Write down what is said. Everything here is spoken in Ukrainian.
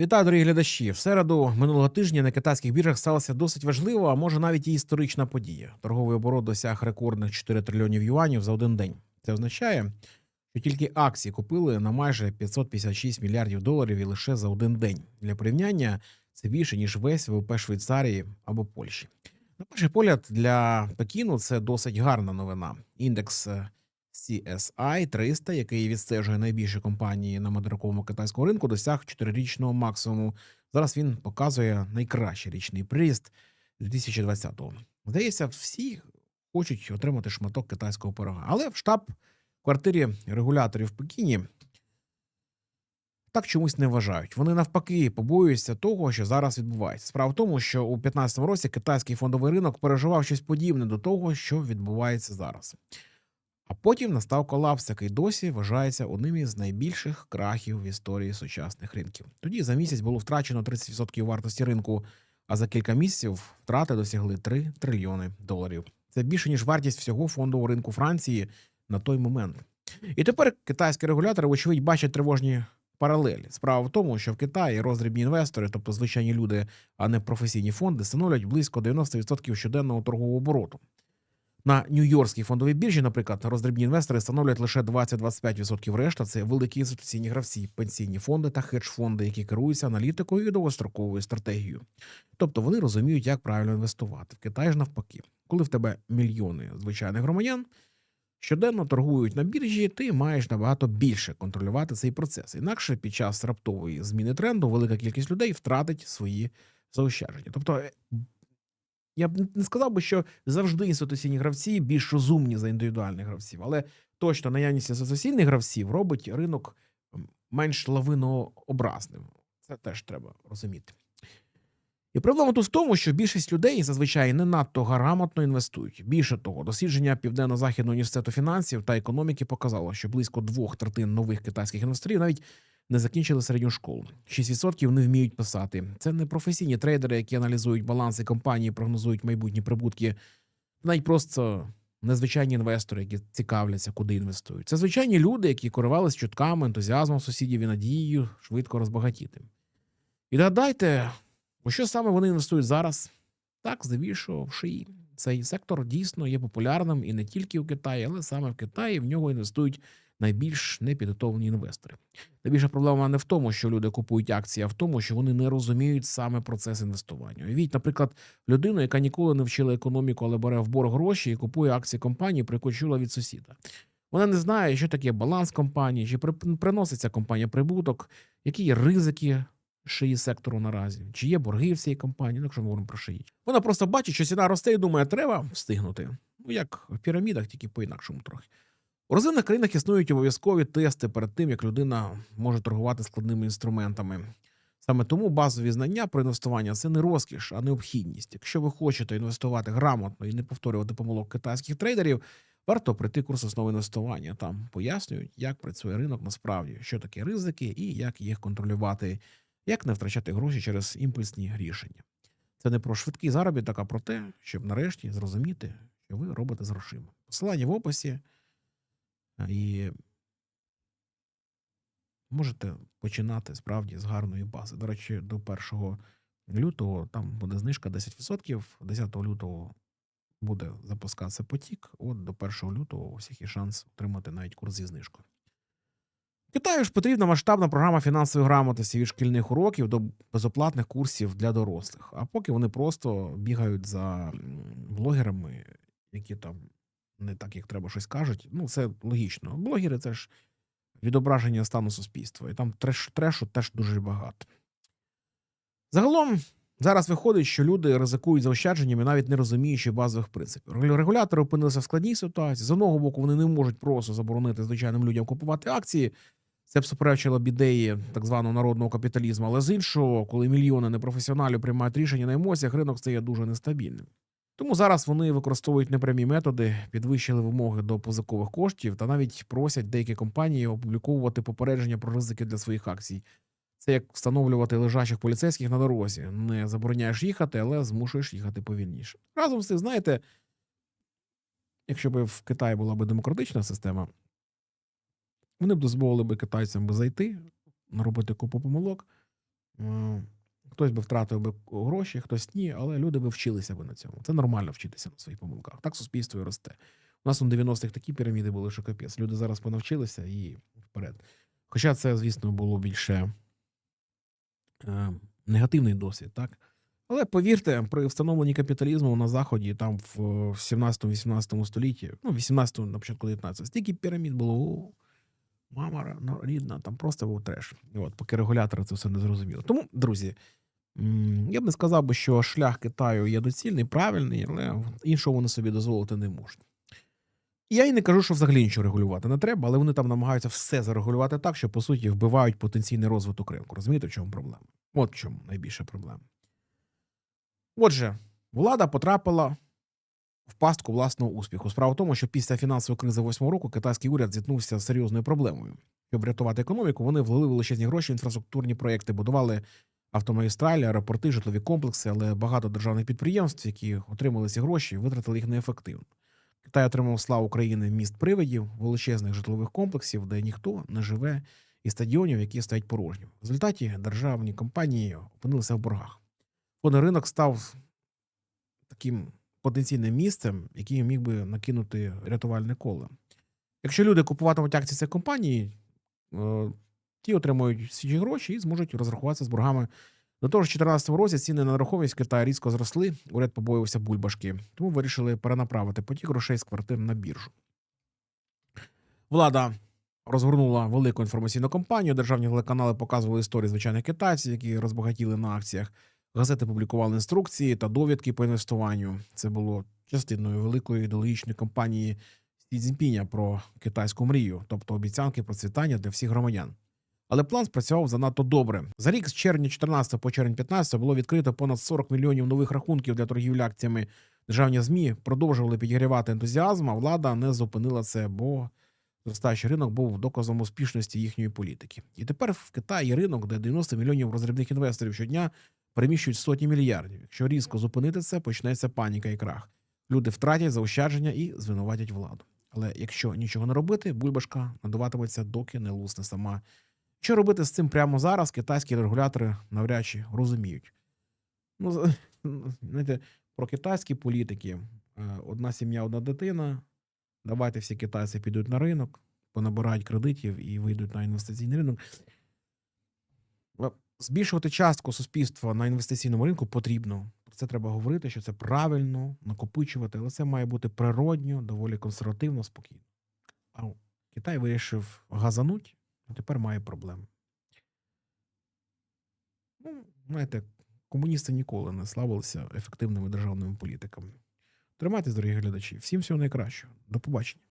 Вітаю, дорогі глядачі. В середу минулого тижня на китайських біржах сталася досить важлива, а може навіть і історична подія. Торговий оборот досяг рекордних 4 трильйонів юанів за один день. Це означає, що тільки акції купили на майже 556 мільярдів доларів і лише за один день. Для порівняння це більше ніж весь ВВП Швейцарії або Польщі. На перший погляд, для Пекіну це досить гарна новина. Індекс е, CSI 300, який відстежує найбільші компанії на материковому китайському ринку, досяг 4-річного максимуму. Зараз він показує найкращий річний приріст 2020-го. Здається, всі хочуть отримати шматок китайського пирога. Але в штаб-квартирі регуляторів Пекіні так чомусь не вважають. Вони навпаки побоюються того, що зараз відбувається. Справа в тому, що у 2015 році китайський фондовий ринок переживав щось подібне до того, що відбувається зараз. А потім настав колапс, який досі вважається одним із найбільших крахів в історії сучасних ринків. Тоді за місяць було втрачено 30% вартості ринку, а за кілька місяців втрати досягли 3 трильйони доларів. Це більше ніж вартість всього фондового ринку Франції на той момент. І тепер китайські регулятори, вочевидь, бачать тривожні паралелі. Справа в тому, що в Китаї роздрібні інвестори, тобто звичайні люди, а не професійні фонди, становлять близько 90% щоденного торгового обороту. На Нью-Йоркській фондовій біржі, наприклад, роздрібні інвестори становлять лише 20-25% решта. Це великі інституційні гравці, пенсійні фонди та хедж-фонди, які керуються аналітикою і довгостроковою стратегією. Тобто вони розуміють, як правильно інвестувати. В Китаї ж навпаки, коли в тебе мільйони звичайних громадян щоденно торгують на біржі, ти маєш набагато більше контролювати цей процес. Інакше під час раптової зміни тренду велика кількість людей втратить свої заощадження. Тобто я б не сказав би, що завжди інституційні гравці більш розумні за індивідуальних гравців, але точно наявність інституційних гравців робить ринок менш лавинообразним. Це теж треба розуміти. І проблема тут в тому, що більшість людей зазвичай не надто грамотно інвестують. Більше того, дослідження Південно-Західного університету фінансів та економіки показало, що близько двох третин нових китайських інвесторів навіть не закінчили середню школу. 6% не вміють писати. Це не професійні трейдери, які аналізують баланси компанії, прогнозують майбутні прибутки. Навіть просто незвичайні інвестори, які цікавляться, куди інвестують. Це звичайні люди, які керувались чутками, ентузіазмом сусідів і надією швидко розбагатіти. І догадайте, у що саме вони інвестують зараз? Так, здебільшого в шиї. Цей сектор дійсно є популярним і не тільки в Китаї, але саме в Китаї в нього інвестують найбільш непідготовлені інвестори. Найбільша проблема не в тому, що люди купують акції, а в тому, що вони не розуміють саме процес інвестування. Уявіть, наприклад, людину, яка ніколи не вчила економіку, але бере в борг гроші і купує акції компанії, про яку чула від сусіда. Вона не знає, що таке баланс компанії, чи при- приносить компанія прибуток, які є ризики шиї сектору наразі, чи є борги в цій компанії, ну, якщо ми говоримо про шиї. Вона просто бачить, що ціна росте і думає, треба встигнути. Ну, як в пірамідах, тільки по-інакшому трохи. У розвинених країнах існують обов'язкові тести перед тим, як людина може торгувати складними інструментами. Саме тому базові знання про інвестування це не розкіш, а необхідність. Якщо ви хочете інвестувати грамотно і не повторювати помилок китайських трейдерів, варто прийти курс основи інвестування. Там пояснюють, як працює ринок насправді, що таке ризики і як їх контролювати, як не втрачати гроші через імпульсні рішення. Це не про швидкий заробіток, а про те, щоб нарешті зрозуміти, що ви робите з грошима. Посилання в описі. І можете починати справді з гарної бази. До речі, до 1 лютого там буде знижка 10%, 10 лютого буде запускатися потік. От до 1 лютого у всіх є шанс отримати навіть курс зі знижкою. Китаю ж потрібна масштабна програма фінансової грамотності від шкільних уроків до безоплатних курсів для дорослих. А поки вони просто бігають за блогерами, які там не так, як треба щось кажуть. Ну, це логічно. Блогери це ж відображення стану суспільства. І там треш, трешу теж дуже багато. Загалом, зараз виходить, що люди ризикують заощадженнями, навіть не розуміючи базових принципів. Регулятори опинилися в складній ситуації. З одного боку, вони не можуть просто заборонити звичайним людям купувати акції. Це б суперечило б ідеї так званого народного капіталізму. Але з іншого, коли мільйони непрофесіоналів приймають рішення на емоціях, ринок стає дуже нестабільним. Тому зараз вони використовують непрямі методи, підвищили вимоги до позикових коштів та навіть просять деякі компанії опубліковувати попередження про ризики для своїх акцій. Це як встановлювати лежачих поліцейських на дорозі. Не забороняєш їхати, але змушуєш їхати повільніше. Разом з тим, знаєте, якщо б в Китаї була б демократична система, вони б дозволили би китайцям би зайти, наробити купу помилок, Е, Хтось би втратив би гроші, хтось ні, але люди би вчилися би на цьому. Це нормально вчитися на своїх помилках. Так суспільство і росте. У нас у 90-х такі піраміди були, що капець. Люди зараз понавчилися і вперед. Хоча це, звісно, було більше е, негативний досвід, так? Але повірте, при встановленні капіталізму на Заході, там в 17-18 столітті, ну, 18 на початку 19 стільки пірамід було. Мама рідна, там просто був треш. От, поки регулятори це все не зрозуміли. Тому, друзі, я б не сказав би, що шлях Китаю є доцільний, правильний, але іншого вони собі дозволити не можуть. Я і не кажу, що взагалі нічого регулювати не треба, але вони там намагаються все зарегулювати так, що по суті вбивають потенційний розвиток ринку. Розумієте, в чому проблема? От в чому найбільша проблема. Отже, влада потрапила в пастку власного успіху. Справа в тому, що після фінансової кризи восьмого року китайський уряд зіткнувся з серйозною проблемою. Щоб рятувати економіку, вони влили величезні гроші в інфраструктурні проекти, будували автомагістралі, аеропорти, житлові комплекси, але багато державних підприємств, які отримали ці гроші, витратили їх неефективно. Китай отримав славу країни міст привидів, величезних житлових комплексів, де ніхто не живе, і стадіонів, які стоять порожні. В результаті державні компанії опинилися в боргах. Фондовий ринок став таким потенційним місцем, який міг би накинути рятувальне коло. Якщо люди купуватимуть акції цих компаній, е, ті отримують свіжі гроші і зможуть розрахуватися з боргами. До того ж, у 2014 році ціни на нерухомість в Китаї різко зросли, уряд побоювався бульбашки, тому вирішили перенаправити потік грошей з квартир на біржу. Влада розгорнула велику інформаційну кампанію. Державні телеканали показували історії звичайних китайців, які розбагатіли на акціях. Газети публікували інструкції та довідки по інвестуванню. Це було частиною великої ідеологічної кампанії Сі Цзіньпіня про китайську мрію, тобто обіцянки процвітання для всіх громадян. Але план спрацював занадто добре. За рік з червня 14 по червень 15 було відкрито понад 40 мільйонів нових рахунків для торгівлі акціями. Державні змі продовжували підігрівати ентузіазм, а влада не зупинила це, бо зростаючий ринок був доказом успішності їхньої політики. І тепер в Китаї ринок, де 90 мільйонів розрібних інвесторів щодня переміщують сотні мільярдів. Якщо різко зупинити це, почнеться паніка і крах. Люди втратять заощадження і звинуватять владу. Але якщо нічого не робити, бульбашка надуватиметься, доки не лусне сама. Що робити з цим прямо зараз, китайські регулятори навряд чи розуміють. Ну, знаєте, про китайські політики: е, одна сім'я, одна дитина. Давайте всі китайці підуть на ринок, понабирають кредитів і вийдуть на інвестиційний ринок. Е, Збільшувати частку суспільства на інвестиційному ринку потрібно. Про це треба говорити, що це правильно, накопичувати, але це має бути природньо, доволі консервативно, спокійно. А Китай вирішив газануть, тепер має проблеми. Ну, знаєте, комуністи ніколи не славилися ефективними державними політиками. Тримайтесь, дорогі глядачі. Всім всього найкращого. До побачення.